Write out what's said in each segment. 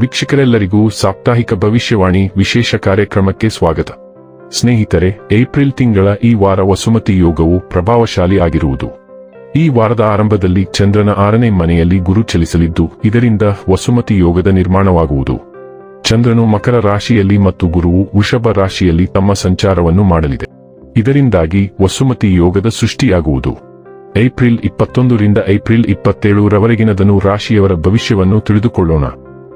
ವೀಕ್ಷಕರೆಲ್ಲರಿಗೂ ಸಾಪ್ತಾಹಿಕ ಭವಿಷ್ಯವಾಣಿ ವಿಶೇಷ ಕಾರ್ಯಕ್ರಮಕ್ಕೆ ಸ್ವಾಗತ. ಸ್ನೇಹಿತರೆ, ಏಪ್ರಿಲ್ ತಿಂಗಳ ಈ ವಾರ ವಸುಮತಿ ಯೋಗವು ಪ್ರಭಾವಶಾಲಿ ಆಗಿರುವುದು. ಈ ವಾರದ ಆರಂಭದಲ್ಲಿ ಚಂದ್ರನ ಆರನೇ ಮನೆಯಲ್ಲಿ ಗುರು ಚಲಿಸಲಿದ್ದು, ಇದರಿಂದ ವಸುಮತಿ ಯೋಗದ ನಿರ್ಮಾಣವಾಗುವುದು. ಚಂದ್ರನು ಮಕರ ರಾಶಿಯಲ್ಲಿ ಮತ್ತು ಗುರುವು ವೃಷಭ ರಾಶಿಯಲ್ಲಿ ತಮ್ಮ ಸಂಚಾರವನ್ನು ಮಾಡಲಿದೆ. ಇದರಿಂದಾಗಿ ವಸುಮತಿ ಯೋಗದ ಸೃಷ್ಟಿಯಾಗುವುದು. ಏಪ್ರಿಲ್ ಇಪ್ಪತ್ತೊಂದರಿಂದ ಏಪ್ರಿಲ್ ಇಪ್ಪತ್ತೇಳರವರೆಗಿನ ಧನು ರಾಶಿಯವರ ಭವಿಷ್ಯವನ್ನು ತಿಳಿದುಕೊಳ್ಳೋಣ.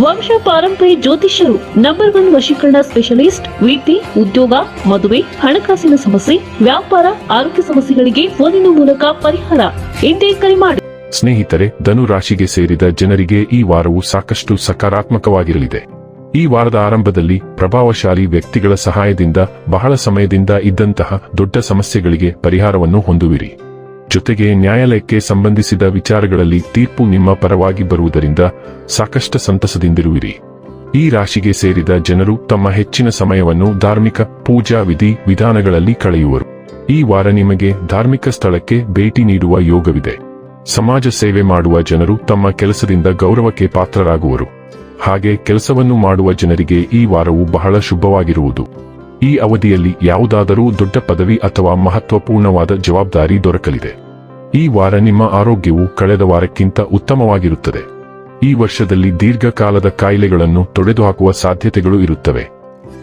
ವಂಶ ಪಾರಂಪರ್ಯ ಜ್ಯೋತಿಷ್ಯರು ನಂಬರ್ ಒನ್ ವಶೀಕರಣ ಸ್ಪೆಷಲಿಸ್ಟ್ ವಿಟಿ ಉದ್ಯೋಗ, ಮದುವೆ, ಹಣಕಾಸಿನ ಸಮಸ್ಯೆ, ವ್ಯಾಪಾರ, ಆರೋಗ್ಯ ಸಮಸ್ಯೆಗಳಿಗೆ ಫೋನಿನ ಮೂಲಕ ಪರಿಹಾರ ಎಂದೇ ಕರೆ ಮಾಡಿ. ಸ್ನೇಹಿತರೆ, ಧನು ರಾಶಿಗೆ ಸೇರಿದ ಜನರಿಗೆ ಈ ವಾರವು ಸಾಕಷ್ಟು ಸಕಾರಾತ್ಮಕವಾಗಿರಲಿದೆ. ಈ ವಾರದ ಆರಂಭದಲ್ಲಿ ಪ್ರಭಾವಶಾಲಿ ವ್ಯಕ್ತಿಗಳ ಸಹಾಯದಿಂದ ಬಹಳ ಸಮಯದಿಂದ ಇದ್ದಂತಹ ದೊಡ್ಡ ಸಮಸ್ಯೆಗಳಿಗೆ ಪರಿಹಾರವನ್ನು ಹೊಂದುವಿರಿ. ಜೊತೆಗೆ ನ್ಯಾಯಾಲಯಕ್ಕೆ ಸಂಬಂಧಿಸಿದ ವಿಚಾರಗಳಲ್ಲಿ ತೀರ್ಪು ನಿಮ್ಮ ಪರವಾಗಿ ಬರುವುದರಿಂದ ಸಾಕಷ್ಟು ಸಂತಸದಿಂದಿರುವಿರಿ. ಈ ರಾಶಿಗೆ ಸೇರಿದ ಜನರು ತಮ್ಮ ಹೆಚ್ಚಿನ ಸಮಯವನ್ನು ಧಾರ್ಮಿಕ, ಪೂಜಾ ವಿಧಿ ವಿಧಾನಗಳಲ್ಲಿ ಕಳೆಯುವರು. ಈ ವಾರ ನಿಮಗೆ ಧಾರ್ಮಿಕ ಸ್ಥಳಕ್ಕೆ ಭೇಟಿ ನೀಡುವ ಯೋಗವಿದೆ. ಸಮಾಜ ಸೇವೆ ಮಾಡುವ ಜನರು ತಮ್ಮ ಕೆಲಸದಿಂದ ಗೌರವಕ್ಕೆ ಪಾತ್ರರಾಗುವರು. ಹಾಗೆ ಕೆಲಸವನ್ನು ಮಾಡುವ ಜನರಿಗೆ ಈ ವಾರವು ಬಹಳ ಶುಭವಾಗಿರುವುದು. ಈ ಅವಧಿಯಲ್ಲಿ ಯಾವುದಾದರೂ ದೊಡ್ಡ ಪದವಿ ಅಥವಾ ಮಹತ್ವಪೂರ್ಣವಾದ ಜವಾಬ್ದಾರಿ ದೊರಕಲಿದೆ. ಈ ವಾರ ನಿಮ್ಮ ಆರೋಗ್ಯವು ಕಳೆದ ವಾರಕ್ಕಿಂತ ಉತ್ತಮವಾಗಿರುತ್ತದೆ. ಈ ವರ್ಷದಲ್ಲಿ ದೀರ್ಘಕಾಲದ ಕಾಯಿಲೆಗಳನ್ನು ತೊಡೆದುಹಾಕುವ ಸಾಧ್ಯತೆಗಳು ಇರುತ್ತವೆ.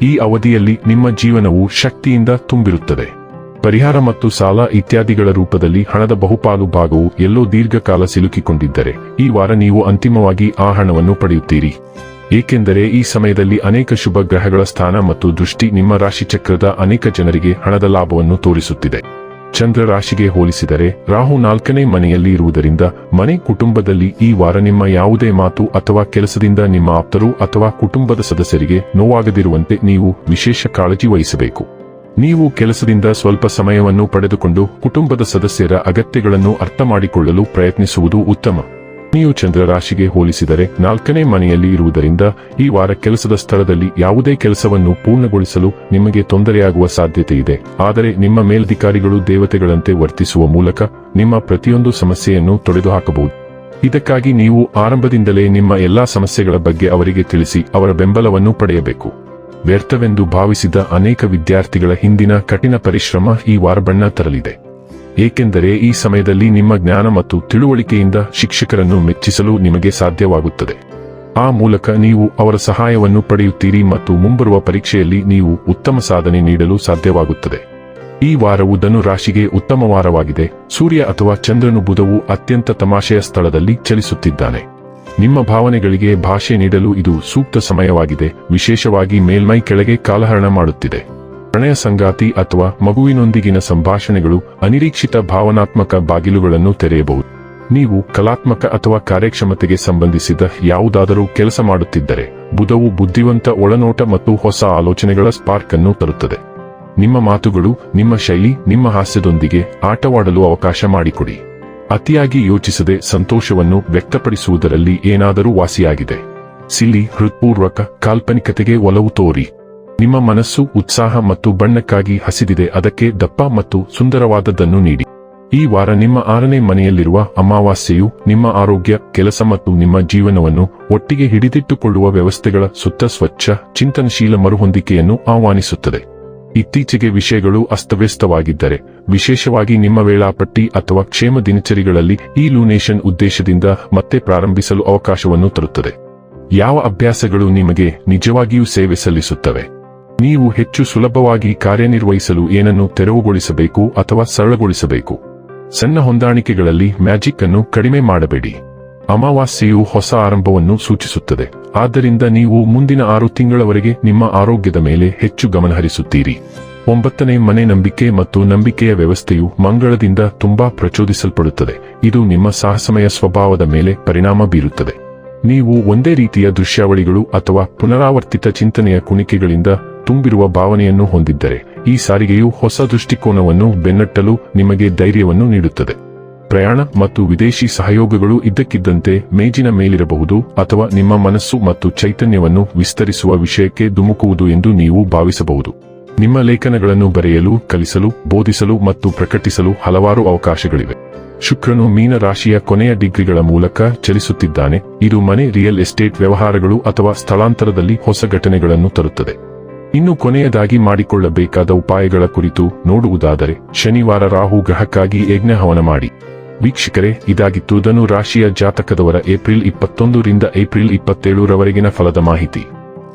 ಈ ಅವಧಿಯಲ್ಲಿ ನಿಮ್ಮ ಜೀವನವು ಶಕ್ತಿಯಿಂದ ತುಂಬಿರುತ್ತದೆ. ಪರಿಹಾರ ಮತ್ತು ಸಾಲ ಇತ್ಯಾದಿಗಳ ರೂಪದಲ್ಲಿ ಹಣದ ಬಹುಪಾಲು ಭಾಗವು ಎಲ್ಲೋ ದೀರ್ಘಕಾಲ ಸಿಲುಕಿಕೊಂಡಿದ್ದರೆ ಈ ವಾರ ನೀವು ಅಂತಿಮವಾಗಿ ಆ ಹಣವನ್ನು ಪಡೆಯುತ್ತೀರಿ. ಏಕೆಂದರೆ ಈ ಸಮಯದಲ್ಲಿ ಅನೇಕ ಶುಭ ಗ್ರಹಗಳ ಸ್ಥಾನ ಮತ್ತು ದೃಷ್ಟಿ ನಿಮ್ಮ ರಾಶಿಚಕ್ರದ ಅನೇಕ ಜನರಿಗೆ ಹಣದ ಲಾಭವನ್ನು ತೋರಿಸುತ್ತಿದೆ. ಚಂದ್ರ ರಾಶಿಗೆ ಹೋಲಿಸಿದರೆ ರಾಹು ನಾಲ್ಕನೇ ಮನೆಯಲ್ಲಿ ಇರುವುದರಿಂದ ಮನೆ ಕುಟುಂಬದಲ್ಲಿ ಈ ವಾರ ನಿಮ್ಮ ಯಾವುದೇ ಮಾತು ಅಥವಾ ಕೆಲಸದಿಂದ ನಿಮ್ಮ ಆಪ್ತರು ಅಥವಾ ಕುಟುಂಬದ ಸದಸ್ಯರಿಗೆ ನೋವಾಗದಿರುವಂತೆ ನೀವು ವಿಶೇಷ ಕಾಳಜಿ ವಹಿಸಬೇಕು. ನೀವು ಕೆಲಸದಿಂದ ಸ್ವಲ್ಪ ಸಮಯವನ್ನು ಪಡೆದುಕೊಂಡು ಕುಟುಂಬದ ಸದಸ್ಯರ ಅಗತ್ಯಗಳನ್ನು ಅರ್ಥ ಪ್ರಯತ್ನಿಸುವುದು ಉತ್ತಮ. ನೀವು ಚಂದ್ರ ರಾಶಿಗೆ ಹೋಲಿಸಿದರೆ ನಾಲ್ಕನೇ ಮನೆಯಲ್ಲಿ ಇರುವುದರಿಂದ ಈ ವಾರ ಕೆಲಸದ ಸ್ಥಳದಲ್ಲಿ ಯಾವುದೇ ಕೆಲಸವನ್ನು ಪೂರ್ಣಗೊಳಿಸಲು ನಿಮಗೆ ತೊಂದರೆಯಾಗುವ ಸಾಧ್ಯತೆ ಇದೆ. ಆದರೆ ನಿಮ್ಮ ಮೇಲಧಿಕಾರಿಗಳು ದೇವತೆಗಳಂತೆ ವರ್ತಿಸುವ ಮೂಲಕ ನಿಮ್ಮ ಪ್ರತಿಯೊಂದು ಸಮಸ್ಯೆಯನ್ನು ತೊಡೆದುಹಾಕಬಹುದು. ಇದಕ್ಕಾಗಿ ನೀವು ಆರಂಭದಿಂದಲೇ ನಿಮ್ಮ ಎಲ್ಲಾ ಸಮಸ್ಯೆಗಳ ಬಗ್ಗೆ ಅವರಿಗೆ ತಿಳಿಸಿ ಅವರ ಬೆಂಬಲವನ್ನು ಪಡೆಯಬೇಕು. ವ್ಯರ್ಥವೆಂದು ಭಾವಿಸಿದ ಅನೇಕ ವಿದ್ಯಾರ್ಥಿಗಳ ಹಿಂದಿನ ಕಠಿಣ ಪರಿಶ್ರಮ ಈ ವಾರ ಬಣ್ಣ ತರಲಿದೆ. ಏಕೆಂದರೆ ಈ ಸಮಯದಲ್ಲಿ ನಿಮ್ಮ ಜ್ಞಾನ ಮತ್ತು ತಿಳುವಳಿಕೆಯಿಂದ ಶಿಕ್ಷಕರನ್ನು ಮೆಚ್ಚಿಸಲು ನಿಮಗೆ ಸಾಧ್ಯವಾಗುತ್ತದೆ. ಆ ಮೂಲಕ ನೀವು ಅವರ ಸಹಾಯವನ್ನು ಪಡೆಯುತ್ತೀರಿ ಮತ್ತು ಮುಂಬರುವ ಪರೀಕ್ಷೆಯಲ್ಲಿ ನೀವು ಉತ್ತಮ ಸಾಧನೆ ನೀಡಲು ಸಾಧ್ಯವಾಗುತ್ತದೆ. ಈ ವಾರವು ಧನು ರಾಶಿಗೆ ಉತ್ತಮ ವಾರವಾಗಿದೆ. ಸೂರ್ಯ ಅಥವಾ ಚಂದ್ರನು ಬುಧವು ಅತ್ಯಂತ ತಮಾಷೆಯ ಸ್ಥಳದಲ್ಲಿ ಚಲಿಸುತ್ತಿದ್ದಾನೆ. ನಿಮ್ಮ ಭಾವನೆಗಳಿಗೆ ಭಾಷೆ ನೀಡಲು ಇದು ಸೂಕ್ತ ಸಮಯವಾಗಿದೆ. ವಿಶೇಷವಾಗಿ ಮೇಲ್ಮೈ ಕೆಳಗೆ ಕಾಲಹರಣ ಮಾಡುತ್ತಿದೆ. ಪ್ರಣಯ ಸಂಗಾತಿ ಅಥವಾ ಮಗುವಿನೊಂದಿಗಿನ ಸಂಭಾಷಣೆಗಳು ಅನಿರೀಕ್ಷಿತ ಭಾವನಾತ್ಮಕ ಬಾಗಿಲುಗಳನ್ನು ತೆರೆಯಬಹುದು. ನೀವು ಕಲಾತ್ಮಕ ಅಥವಾ ಕಾರ್ಯಕ್ಷಮತೆಗೆ ಸಂಬಂಧಿಸಿದ ಯಾವುದಾದರೂ ಕೆಲಸ ಮಾಡುತ್ತಿದ್ದರೆ, ಬುಧವು ಬುದ್ಧಿವಂತ ಒಳನೋಟ ಮತ್ತು ಹೊಸ ಆಲೋಚನೆಗಳ ಸ್ಪಾರ್ಕ್ ಅನ್ನು ತರುತ್ತದೆ. ನಿಮ್ಮ ಮಾತುಗಳು, ನಿಮ್ಮ ಶೈಲಿ, ನಿಮ್ಮ ಹಾಸ್ಯದೊಂದಿಗೆ ಆಟವಾಡಲು ಅವಕಾಶ ಮಾಡಿಕೊಡಿ. ಅತಿಯಾಗಿ ಯೋಚಿಸದೆ ಸಂತೋಷವನ್ನು ವ್ಯಕ್ತಪಡಿಸುವುದರಲ್ಲಿ ಏನಾದರೂ ವಾಸಿಯಾಗಿದೆ. ಸಿಲಿ ಹೃತ್ಪೂರ್ವಕ ಕಾಲ್ಪನಿಕತೆಗೆ ಒಲವು ತೋರಿ. ನಿಮ್ಮ ಮನಸ್ಸು ಉತ್ಸಾಹ ಮತ್ತು ಬಣ್ಣಕ್ಕಾಗಿ ಹಸಿದಿದೆ, ಅದಕ್ಕೆ ದಪ್ಪ ಮತ್ತು ಸುಂದರವಾದದ್ದನ್ನು ನೀಡಿ. ಈ ವಾರ ನಿಮ್ಮ ಆರನೇ ಮನೆಯಲ್ಲಿರುವ ಅಮಾವಾಸ್ಯೆಯು ನಿಮ್ಮ ಆರೋಗ್ಯ, ಕೆಲಸ ಮತ್ತು ನಿಮ್ಮ ಜೀವನವನ್ನು ಒಟ್ಟಿಗೆ ಹಿಡಿದಿಟ್ಟುಕೊಳ್ಳುವ ವ್ಯವಸ್ಥೆಗಳ ಸುತ್ತ ಸ್ವಚ್ಛ, ಚಿಂತನಶೀಲ ಮರುಹೊಂದಿಕೆಯನ್ನು ಆಹ್ವಾನಿಸುತ್ತದೆ. ಇತ್ತೀಚೆಗೆ ವಿಷಯಗಳು ಅಸ್ತವ್ಯಸ್ತವಾಗಿದ್ದರೆ, ವಿಶೇಷವಾಗಿ ನಿಮ್ಮ ವೇಳಾಪಟ್ಟಿ ಅಥವಾ ಕ್ಷೇಮ ದಿನಚರಿಗಳಲ್ಲಿ ಈ ಲೂನೇಷನ್ ಉದ್ದೇಶದಿಂದ ಮತ್ತೆ ಪ್ರಾರಂಭಿಸಲು ಅವಕಾಶವನ್ನು ತರುತ್ತದೆ. ಯಾವ ಅಭ್ಯಾಸಗಳು ನಿಮಗೆ ನಿಜವಾಗಿಯೂ ಸೇವೆ ಸಲ್ಲಿಸುತ್ತವೆ? ನೀವು ಹೆಚ್ಚು ಸುಲಭವಾಗಿ ಕಾರ್ಯನಿರ್ವಹಿಸಲು ಏನನ್ನು ತೆರವುಗೊಳಿಸಬೇಕು ಅಥವಾ ಸರಳಗೊಳಿಸಬೇಕು? ಸಣ್ಣ ಹೊಂದಾಣಿಕೆಗಳಲ್ಲಿ ಮ್ಯಾಜಿಕ್ ಅನ್ನು ಕಡಿಮೆ ಮಾಡಬೇಡಿ. ಅಮಾವಾಸ್ಯೆಯು ಹೊಸ ಆರಂಭವನ್ನು ಸೂಚಿಸುತ್ತದೆ. ಆದ್ದರಿಂದ ನೀವು ಮುಂದಿನ ಆರು ತಿಂಗಳವರೆಗೆ ನಿಮ್ಮ ಆರೋಗ್ಯದ ಮೇಲೆ ಹೆಚ್ಚು ಗಮನಹರಿಸುತ್ತೀರಿ. ಒಂಬತ್ತನೇ ಮನೆ ನಂಬಿಕೆ ಮತ್ತು ನಂಬಿಕೆಯ ವ್ಯವಸ್ಥೆಯು ಮಂಗಳದಿಂದ ತುಂಬಾ ಪ್ರಚೋದಿಸಲ್ಪಡುತ್ತದೆ. ಇದು ನಿಮ್ಮ ಸಾಹಸಮಯ ಸ್ವಭಾವದ ಮೇಲೆ ಪರಿಣಾಮ ಬೀರುತ್ತದೆ. ನೀವು ಒಂದೇ ರೀತಿಯ ದೃಶ್ಯಾವಳಿಗಳು ಅಥವಾ ಪುನರಾವರ್ತಿತ ಚಿಂತನೆಯ ಕುಣಿಕೆಗಳಿಂದ ತುಂಬಿರುವ ಭಾವನೆಯನ್ನು ಹೊಂದಿದ್ದರೆ, ಈ ಸಾರಿಗೆಯು ಹೊಸ ದೃಷ್ಟಿಕೋನವನ್ನು ಬೆನ್ನಟ್ಟಲು ನಿಮಗೆ ಧೈರ್ಯವನ್ನು ನೀಡುತ್ತದೆ. ಪ್ರಯಾಣ ಮತ್ತು ವಿದೇಶಿ ಸಹಯೋಗಗಳು ಇದ್ದಕ್ಕಿದ್ದಂತೆ ಮೇಜಿನ ಮೇಲಿರಬಹುದು ಅಥವಾ ನಿಮ್ಮ ಮನಸ್ಸು ಮತ್ತು ಚೈತನ್ಯವನ್ನು ವಿಸ್ತರಿಸುವ ವಿಷಯಕ್ಕೆ ಧುಮುಕುವುದು ಎಂದು ನೀವು ಭಾವಿಸಬಹುದು. ನಿಮ್ಮ ಲೇಖನಗಳನ್ನು ಬರೆಯಲು, ಕಲಿಸಲು, ಬೋಧಿಸಲು ಮತ್ತು ಪ್ರಕಟಿಸಲು ಹಲವಾರು ಅವಕಾಶಗಳಿವೆ. ಶುಕ್ರನು ಮೀನ ರಾಶಿಯ ಕೊನೆಯ ಡಿಗ್ರಿಗಳ ಮೂಲಕ ಚಲಿಸುತ್ತಿದ್ದಾನೆ. ಇದು ಮನೆ, ರಿಯಲ್ ಎಸ್ಟೇಟ್ ವ್ಯವಹಾರಗಳು ಅಥವಾ ಸ್ಥಳಾಂತರದಲ್ಲಿ ಹೊಸ ಘಟನೆಗಳನ್ನು ತರುತ್ತದೆ. ಇನ್ನು ಕೊನೆಯದಾಗಿ ಮಾಡಿಕೊಳ್ಳಬೇಕಾದ ಉಪಾಯಗಳ ಕುರಿತು ನೋಡುವುದಾದರೆ ಶನಿವಾರ ರಾಹು ಗ್ರಹಕ್ಕಾಗಿ ಯಜ್ಞ ಹವನ ಮಾಡಿ. ವೀಕ್ಷಕರೇ, ಇದಾಗಿತ್ತು ಧನು ರಾಶಿಯ ಜಾತಕದವರ ಏಪ್ರಿಲ್ ಇಪ್ಪತ್ತೊಂದರಿಂದ ಏಪ್ರಿಲ್ ಇಪ್ಪತ್ತೇಳರವರೆಗಿನ ಫಲದ ಮಾಹಿತಿ.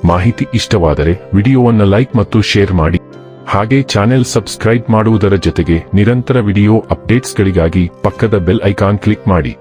ಮಾಹಿತಿ ಇಷ್ಟವಾದರೆ ವಿಡಿಯೋವನ್ನು ಲೈಕ್ ಮತ್ತು ಶೇರ್ ಮಾಡಿ. ಹಾಗೆ ಚಾನೆಲ್ ಸಬ್ಸ್ಕ್ರೈಬ್ ಮಾಡುವುದರ ಜೊತೆಗೆ ನಿರಂತರ ವಿಡಿಯೋ ಅಪ್ಡೇಟ್ಸ್ಗಳಿಗಾಗಿ ಪಕ್ಕದ ಬೆಲ್ ಐಕಾನ್ ಕ್ಲಿಕ್ ಮಾಡಿ.